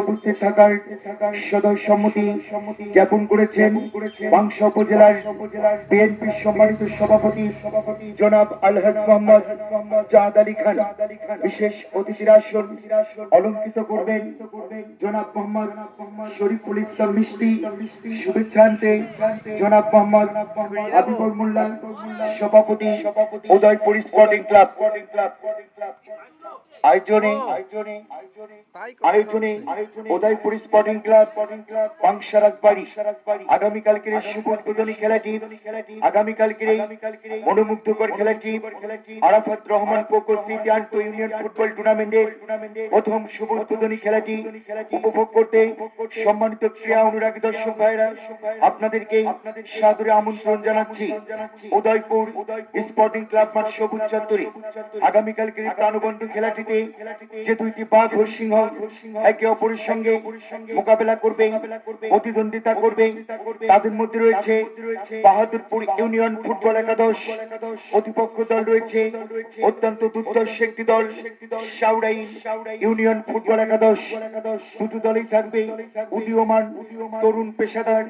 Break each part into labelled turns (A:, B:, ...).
A: উপস্থিত থাকার সদস্য সম্মতি জ্ঞাপন করেছেন বাংশা উপজেলার বিএনপির সম্মানিত সভাপতি জনাব আলহাজ মোহাম্মদ জাহাদ আলী খান। বিশেষ অতিথির আসন অলঙ্কিত করবেন জনাব মোহাম্মদ শরীফুল ইসলাম মিষ্টি। শুভেচ্ছা আনতে জনাব মোহাম্মদ হাবিবুল মোল্লা সভাপতি উদয়পুর স্পোর্টিং ক্লাব। আয়োজনে আয়োজনে উদয়পুর স্পোর্টিং ক্লাব পাংশা আগামীকালকের শুভ উদ্বোধনী খেলাটি আগামীকালকের মনোমুগ্ধকর খেলাটি আরাফাত রহমান পোকো স্মৃতি আন্ত ইউনিয়ন ফুটবল টুর্নামেন্টের প্রথম শুভ উদ্বোধনী খেলাটি উপভোগ করতে সম্মানিত ক্রীড়া অনুরাগী দর্শক ভাইরা আপনাদেরকে সাদরে আমন্ত্রণ জানাচ্ছি। উদয়পুর স্পোর্টিং ক্লাব মাঠ সবুজ চত্বরে। আগামীকালকের এই প্রাণবন্ত খেলাটিতে যে দুইটি বাঘ ও সিংহ একে অপরের সঙ্গে মোকাবেলা করবে, প্রতিদ্বন্দ্বিতা করবে। তাদের মধ্যে রয়েছে বাহাদুরপুর ইউনিয়ন ফুটবল একাদশ প্রতিপক্ষ দল রয়েছে, অত্যন্ত দুর্দর্শ একটি দল সাউরাই ইউনিয়ন ফুটবল একাদশ। দুটো দলই থাকবে উদীয়মান তরুণ পেশাদার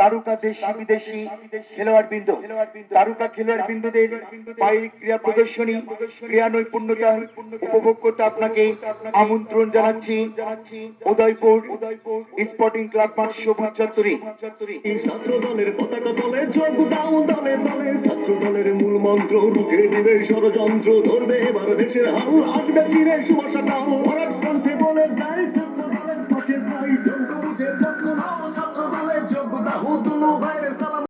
A: তারকা দেশি বিদেশি খেলোয়াড় বৃন্দ তারকা খেলোয়াড় বৃন্দদের পায়ের ক্রীড়া প্রদর্শনী ক্রীড়া নৈপুণ্যতা উপভোগ করতে আপনাকে আমন্ত্রণ জানাচ্ছি। উদয়পুর স্পোর্টিং ক্লাব মাঠ সবুজ চত্বরে
B: ছাত্র দলের দলের মূল মন্ত্র রুখে দিবে ষড়যন্ত্র, ধরবে এবার দেশের হাল। আসবে ফিরে বলে যায়